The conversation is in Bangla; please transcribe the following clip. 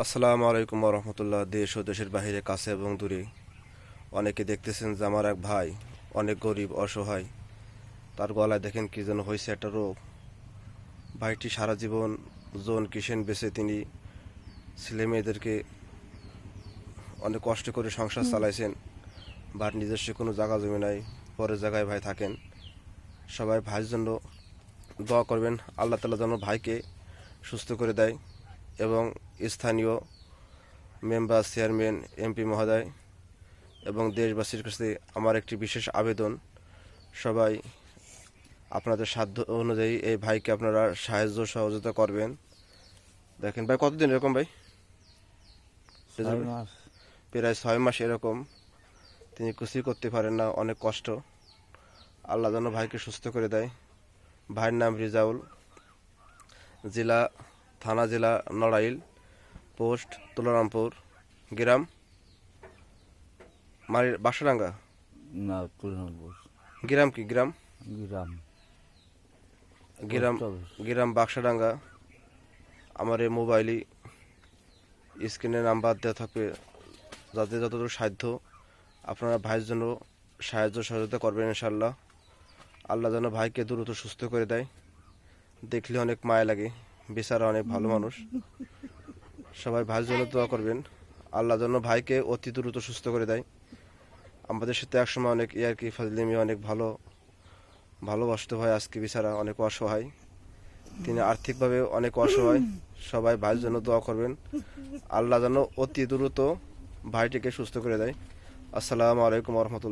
আসসালামু আলাইকুম রহমতুল্লাহ। দেশ ও দেশের বাহিরে কাছে এবং দূরে। অনেকে দেখতেছেন যে আমার এক ভাই অনেক গরিব অসহায়। তার গলায় দেখেন কি যেন হয়েছে একটা রোগ। ভাইটি সারা জীবন জোন কিষেন বেছে তিনি ছেলে মেয়েদেরকে অনেক কষ্ট করে সংসার চালাইছেন বা নিজস্ব কোনো জায়গা জমি নাই পরের জায়গায় ভাই থাকেন। সবাই ভাইয়ের জন্য দোয়া করবেন আল্লাহ তালা যেন ভাইকে সুস্থ করে দেয়। এবং স্থানীয় মেম্বার চেয়ারম্যান এমপি মহোদয় এবং দেশবাসীর কাছে আমার একটি বিশেষ আবেদন। সবাই আপনাদের সাধ্য অনুযায়ী এই ভাইকে আপনারা সাহায্য সহযোগিতা করবেন। দেখেন ভাই কতদিন এরকম ভাই? প্রায় ছয় মাস এরকম। তিনি কিছুই করতে পারেন না অনেক কষ্ট। আল্লাহ যেন ভাইকে সুস্থ করে দেয়। ভাইয়ের নাম রিজাউল। জেলা থানা জেলা নড়াইল পোস্ট তুলারামপুর গ্রাম মারির বাসাডাঙ্গা না তুলনাপুর গ্রাম কি গ্রাম? গ্রাম। গ্রাম গ্রাম বাক্সাডাঙ্গা আমার এই মোবাইলই স্ক্রিনে নাম্বার দেওয়া থাকবে যাতে যতটুকু সাধ্য আপনারা ভাইয়ের জন্য সাহায্য সহযোগিতা করবেন ইনশাল্লাহ আল্লাহ যেন ভাইকে দ্রুত সুস্থ করে দেয়। দেখলে অনেক মায়া লাগে। বেচারা অনেক ভালো মানুষ। সবাই ভাইয়ের জন্য দোয়া করবেন। আল্লাহ যেন ভাইকে অতি দ্রুত সুস্থ করে দেয়। আমাদের সাথে একসময় অনেক ইয়ার কি ফাজলিমি অনেক ভালো ভালোবাসতে হয় আজকে বিচারা অনেক অসহায়। তিনি আর্থিকভাবে অনেক অসহায়। সবাই ভাইয়ের জন্য দোয়া করবেন। আল্লাহ যেন অতি দ্রুত ভাইটিকে সুস্থ করে দেয়। আসসালামু আলাইকুম রহমতুল্লাহ।